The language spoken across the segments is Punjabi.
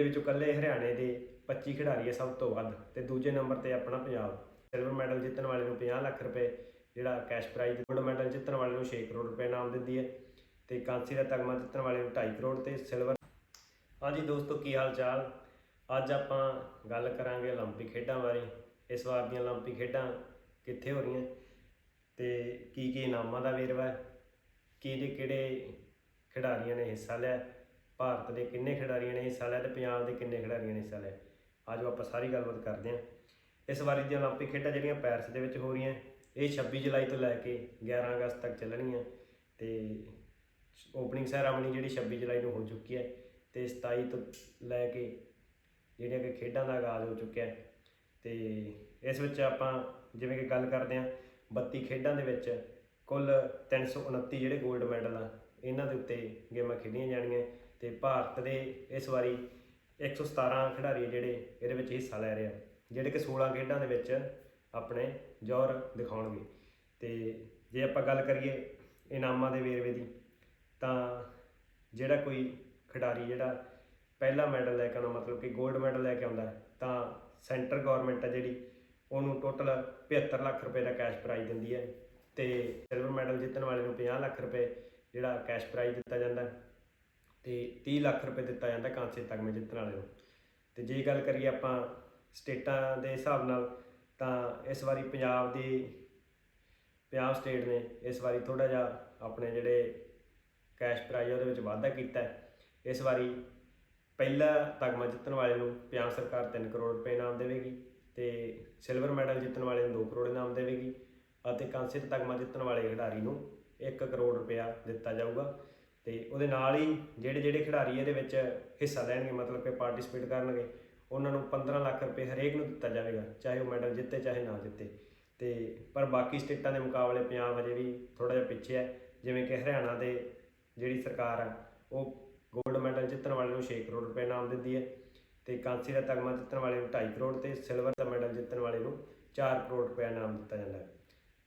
ਦੇ ਵਿੱਚੋਂ ਇਕੱਲੇ ਹਰਿਆਣੇ ਦੇ 25 ਖਿਡਾਰੀ ਹੈ ਸਭ ਤੋਂ ਵੱਧ ਤੇ ਦੂਜੇ ਨੰਬਰ ਤੇ ਆਪਣਾ ਪੰਜਾਬ ਸਿਲਵਰ ਮੈਡਲ ਜਿੱਤਣ ਵਾਲੇ ਨੂੰ 50 ਲੱਖ ਰੁਪਏ ਜਿਹੜਾ ਕੈਸ਼ ਪ੍ਰਾਈਜ਼ ਗੋਲਡ ਮੈਡਲ ਜਿੱਤਣ ਵਾਲੇ ਨੂੰ 6 ਕਰੋੜ ਰੁਪਏ ਇਨਾਮ ਦਿੰਦੀ ਹੈ ਤੇ ਕਾਂਸੀ ਦਾ ਤਗਮਾ ਜਿੱਤਣ ਵਾਲੇ ਨੂੰ 2.5 ਕਰੋੜ ਤੇ ਸਿਲਵਰ ਹਾਂਜੀ ਦੋਸਤੋ ਕੀ ਹਾਲ ਚਾਲ ਅੱਜ ਆਪਾਂ ਗੱਲ ਕਰਾਂਗੇ 올림픽 ਖੇਡਾਂ ਬਾਰੇ ਇਸ ਵਾਰ ਦੀਆਂ 올림픽 ਖੇਡਾਂ ਕਿੱਥੇ ਹੋ ਰਹੀਆਂ ਤੇ ਕੀ ਕੀ ਇਨਾਮਾਂ ਦਾ ਵੇਰਵਾ ਹੈ ਕਿਹੜੇ ਕਿਹੜੇ ਖਿਡਾਰੀਆਂ ਨੇ ਹਿੱਸਾ ਲਿਆ ਭਾਰਤ ਦੇ ਕਿੰਨੇ ਖਿਡਾਰੀਆਂ ਨੇ ਹਿੱਸਾ ਲਿਆ ਤੇ ਪੰਜਾਬ ਦੇ ਕਿੰਨੇ ਖਿਡਾਰੀਆਂ ਨੇ ਹਿੱਸਾ ਲਿਆ। ਆਜੋ ਆਪਾਂ ਸਾਰੀ ਗੱਲਬਾਤ ਕਰਦੇ ਹਾਂ। ਇਸ ਵਾਰੀ ਦੀਆਂ 올림픽 ਖੇਡਾਂ ਜਿਹੜੀਆਂ ਪੈਰਿਸ ਦੇ ਵਿੱਚ ਹੋ ਰਹੀਆਂ, ਇਹ 26 ਜੁਲਾਈ ਤੋਂ ਲੈ ਕੇ 11 ਅਗਸਤ ਤੱਕ ਚੱਲਣਗੀਆਂ ਤੇ ਓਪਨਿੰਗ ਸੈਰਾਮਨੀ ਜਿਹੜੀ 26 ਜੁਲਾਈ ਨੂੰ ਹੋ ਚੁੱਕੀ ਹੈ ਤੇ 27 ਤੋਂ ਲੈ ਕੇ ਜਿਹੜੀਆਂ ਕਿ ਖੇਡਾਂ ਦਾ ਆਗਾਜ਼ ਹੋ ਚੁੱਕਿਆ ਹੈ ਤੇ ਇਸ ਵਿੱਚ ਆਪਾਂ ਜਿਵੇਂ ਕਿ ਗੱਲ ਕਰਦੇ ਹਾਂ 32 ਖੇਡਾਂ ਦੇ ਵਿੱਚ ਕੁੱਲ 329 ਜਿਹੜੇ 골ਡ ਮੈਡਲ ਆ, ਇਹਨਾਂ ਦੇ ਉੱਤੇ ਗੇਮਾਂ ਖੇਡੀਆਂ ਜਾਣੀਆਂ ਤੇ ਭਾਰਤ ਦੇ ਇਸ ਵਾਰੀ 117 ਖਿਡਾਰੀ ਜਿਹੜੇ ਇਹਦੇ ਵਿੱਚ ਹਿੱਸਾ ਲੈ ਰਹੇ ਆ, ਜਿਹੜੇ ਕਿ 16 ਖੇਡਾਂ ਦੇ ਵਿੱਚ ਆਪਣੇ ਜ਼ੋਰ ਦਿਖਾਉਣਗੇ। ਤੇ ਜੇ ਆਪਾਂ ਗੱਲ ਕਰੀਏ ਇਨਾਮਾਂ ਦੇ ਵੇਰਵੇ ਦੀ, ਤਾਂ ਜਿਹੜਾ ਕੋਈ ਖਿਡਾਰੀ ਜਿਹੜਾ ਪਹਿਲਾ ਮੈਡਲ ਲੈ ਕੇ ਆਉਣਾ ਮਤਲਬ ਕਿ 골ਡ ਮੈਡਲ ਲੈ ਕੇ ਆਉਂਦਾ, ਤਾਂ ਸੈਂਟਰ ਗਵਰਨਮੈਂਟ ਹੈ ਜਿਹੜੀ, ਉਹਨੂੰ ਟੋਟਲ 75 ਲੱਖ ਰੁਪਏ ਦਾ ਕੈਸ਼ ਪ੍ਰਾਈਜ਼ ਦਿੰਦੀ ਹੈ ਤੇ ਸਿਲਵਰ ਮੈਡਲ ਜਿੱਤਣ ਵਾਲੇ ਨੂੰ 50 ਲੱਖ ਰੁਪਏ ਜਿਹੜਾ ਕੈਸ਼ ਪ੍ਰਾਈਜ਼ ਦਿੱਤਾ ਜਾਂਦਾ। ਤੇ 30 ਲੱਖ ਰੁਪਏ ਦਿੱਤਾ ਜਾਂਦਾ ਕਾਂਸੇ ਤਗਮੇ ਜਿੱਤਣ ਵਾਲੇ ਨੂੰ। ਤੇ ਜੇ ਗੱਲ ਕਰੀਏ ਆਪਾਂ ਸਟੇਟਾਂ ਦੇ ਹਿਸਾਬ ਨਾਲ, ਤਾਂ ਇਸ ਵਾਰੀ ਪੰਜਾਬ ਦੀ, ਪੰਜਾਬ ਸਟੇਟ ਨੇ ਇਸ ਵਾਰੀ ਥੋੜਾ ਜਿਹਾ ਆਪਣੇ ਜਿਹੜੇ ਕੈਸ਼ ਪ੍ਰਾਈਜ਼ ਉਹਦੇ ਵਿੱਚ ਵਾਧਾ ਕੀਤਾ। ਇਸ ਵਾਰੀ ਪਹਿਲਾ ਤਗਮਾ ਜਿੱਤਣ ਵਾਲੇ ਨੂੰ ਪੰਜਾਬ ਸਰਕਾਰ 3 ਕਰੋੜ ਰੁਪਏ ਇਨਾਮ ਦੇਵੇਗੀ ਤੇ ਸਿਲਵਰ ਮੈਡਲ ਜਿੱਤਣ ਵਾਲੇ ਨੂੰ 2 ਕਰੋੜ ਇਨਾਮ ਦੇਵੇਗੀ ਅਤੇ ਕਾਂਸੇ ਤਗਮਾ ਜਿੱਤਣ ਵਾਲੇ ਖਿਡਾਰੀ ਨੂੰ 1 ਕਰੋੜ ਰੁਪਇਆ ਦਿੱਤਾ ਜਾਊਗਾ। ਤੇ ਉਹਦੇ ਨਾਲ ਹੀ ਜਿਹੜੇ ਜਿਹੜੇ ਖਿਡਾਰੀ ਇਹਦੇ ਵਿੱਚ ਹਿੱਸਾ ਲੈਣਗੇ, ਮਤਲਬ ਕਿ ਪਾਰਟਿਸਿਪੇਟ ਕਰਨਗੇ, ਉਹਨਾਂ ਨੂੰ 15 ਲੱਖ ਰੁਪਏ ਹਰੇਕ ਨੂੰ ਦਿੱਤਾ ਜਾਵੇਗਾ, ਚਾਹੇ ਉਹ ਮੈਡਲ ਜਿੱਤੇ, ਚਾਹੇ ਨਾ ਜਿੱਤੇ। ਤੇ ਪਰ ਬਾਕੀ ਸਟੇਟਾਂ ਦੇ ਮੁਕਾਬਲੇ ਪੰਜਾਬ ਅਜੇ ਵੀ ਥੋੜਾ ਜਿਹਾ ਪਿੱਛੇ ਹੈ, ਜਿਵੇਂ ਕਿ ਹਰਿਆਣਾ ਦੇ ਜਿਹੜੀ ਸਰਕਾਰ ਹੈ ਉਹ 골ਡ ਮੈਡਲ ਜਿੱਤਣ ਵਾਲੇ ਨੂੰ 6 ਕਰੋੜ ਰੁਪਏ ਇਨਾਮ ਦਿੰਦੀ ਹੈ ਤੇ ਕਾਂਸੀ ਦਾ ਤਗਮਾ ਜਿੱਤਣ ਵਾਲੇ ਨੂੰ 2.5 ਕਰੋੜ ਤੇ ਸਿਲਵਰ ਦਾ ਮੈਡਲ ਜਿੱਤਣ ਵਾਲੇ ਨੂੰ 4 ਕਰੋੜ ਰੁਪਏ ਇਨਾਮ ਦਿੱਤਾ ਜਾਂਦਾ ਹੈ।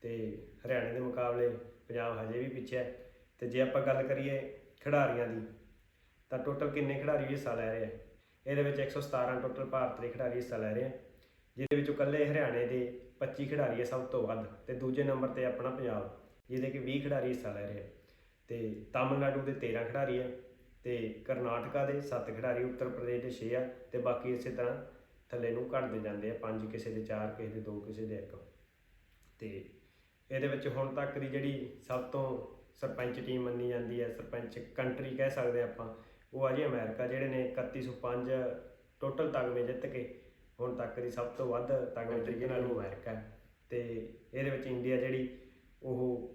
ਤੇ ਹਰਿਆਣੇ ਦੇ ਮੁਕਾਬਲੇ ਪੰਜਾਬ ਹਜੇ ਵੀ ਪਿੱਛੇ ਹੈ। ਤੇ ਜੇ ਆਪਾਂ ਗੱਲ ਕਰੀਏ ਖਿਡਾਰੀਆਂ ਦੀ, ਤਾਂ ਟੋਟਲ ਕਿੰਨੇ ਖਿਡਾਰੀ ਹਿੱਸਾ ਲੈ ਰਹੇ ਆ? ਇਹਦੇ ਵਿੱਚ 117 ਟੋਟਲ ਭਾਰਤ ਦੇ ਖਿਡਾਰੀ ਹਿੱਸਾ ਲੈ ਰਹੇ ਆ, ਜਿਹਦੇ ਵਿੱਚੋਂ ਇਕੱਲੇ ਹਰਿਆਣੇ ਦੇ 25 ਖਿਡਾਰੀ ਹੈ ਸਭ ਤੋਂ ਵੱਧ ਤੇ ਦੂਜੇ ਨੰਬਰ ਤੇ ਆਪਣਾ ਪੰਜਾਬ, ਜਿਹਦੇ ਕਿ 20 ਖਿਡਾਰੀ ਹਿੱਸਾ ਲੈ ਰਹੇ ਆ। ਤੇ ਤਾਮਿਲਨਾਡੂ ਦੇ 13 ਖਿਡਾਰੀ ਆ ਤੇ ਕਰਨਾਟਕਾ ਦੇ 7 ਖਿਡਾਰੀ, ਉੱਤਰ ਪ੍ਰਦੇਸ਼ ਦੇ 6 ਆ ਤੇ ਬਾਕੀ ਇਸੇ ਤਰ੍ਹਾਂ ਥੱਲੇ ਨੂੰ ਘਟਦੇ ਜਾਂਦੇ ਆ, ਪੰਜ ਕਿਸੇ ਦੇ ਚਾਰ, ਕਿਸੇ ਦੇ ਦੋ, ਕਿਸੇ ਦੇ ਇੱਕ। ਤੇ ਇਹਦੇ ਵਿੱਚ ਹੁਣ ਤੱਕ ਦੀ ਜਿਹੜੀ ਸਭ ਤੋਂ ਸਰਪੰਚ ਟੀਮ ਮੰਨੀ ਜਾਂਦੀ ਹੈ ਸਰਪੰਚ ਕੰਟਰੀ ਕਹਿ ਸਕਦੇ ਆਪਾਂ ਉਹ ਆ ਜੀ ਅਮਰੀਕਾ ਜਿਹੜੇ ਨੇ 3105 ਟੋਟਲ ਤਗਮੇ ਜਿੱਤ ਕੇ ਹੁਣ ਤੱਕ ਦੀ ਸਭ ਤੋਂ ਵੱਧ ਤਗਮੇ ਜਿੱਤਣ ਵਾਲੀ ਅਮਰੀਕਾ ਹੈ ਤੇ ਇਹਦੇ ਵਿੱਚ ਇੰਡੀਆ ਜਿਹੜੀ ਉਹ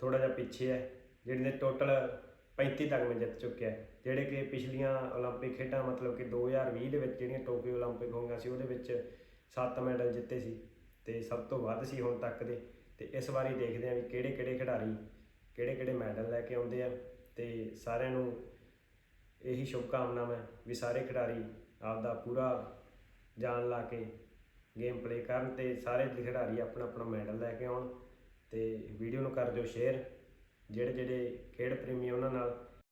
ਥੋੜਾ ਜਿਹਾ ਪਿੱਛੇ ਹੈ ਜਿਹੜੇ ਨੇ ਟੋਟਲ 35 ਤਗਮੇ ਜਿੱਤ ਚੁੱਕਿਆ ਹੈ ਜਿਹੜੇ ਕਿ ਪਿਛਲੀਆਂ 올림픽 ਖੇਡਾਂ ਮਤਲਬ ਕਿ 2020 ਦੇ ਵਿੱਚ ਜਿਹੜੀਆਂ ਟੋਕੀਓ 올림픽 ਹੋਈਆਂ ਸੀ ਉਹਦੇ ਵਿੱਚ 7 ਮੈਡਲ ਜਿੱਤੇ ਸੀ ਤੇ ਸਭ ਤੋਂ ਵੱਧ ਸੀ ਹੁਣ ਤੱਕ ਦੇ ਤੇ ਇਸ ਵਾਰੀ ਦੇਖਦੇ ਹਾਂ ਵੀ ਕਿਹੜੇ ਕਿਹੜੇ ਖਿਡਾਰੀ, ਕਿਹੜੇ ਕਿਹੜੇ ਮੈਡਲ ਲੈ ਕੇ ਆਉਂਦੇ ਆ ਤੇ ਸਾਰਿਆਂ ਨੂੰ ਇਹੀ ਸ਼ੁਭਕਾਮਨਾਵਾਂ ਵੀ ਸਾਰੇ ਖਿਡਾਰੀ ਆਪਦਾ ਪੂਰਾ ਜਾਨ ਲਾ ਕੇ ਗੇਮ ਪਲੇ ਕਰਨ ਤੇ ਸਾਰੇ ਖਿਡਾਰੀ ਆਪਣਾ ਆਪਣਾ ਮੈਡਲ ਲੈ ਕੇ ਆਉਣ ਤੇ ਵੀਡੀਓ ਨੂੰ ਕਰ ਦਿਓ ਸ਼ੇਅਰ ਜਿਹੜੇ ਜਿਹੜੇ ਖੇਡ ਪ੍ਰੇਮੀ ਉਹਨਾਂ ਨਾਲ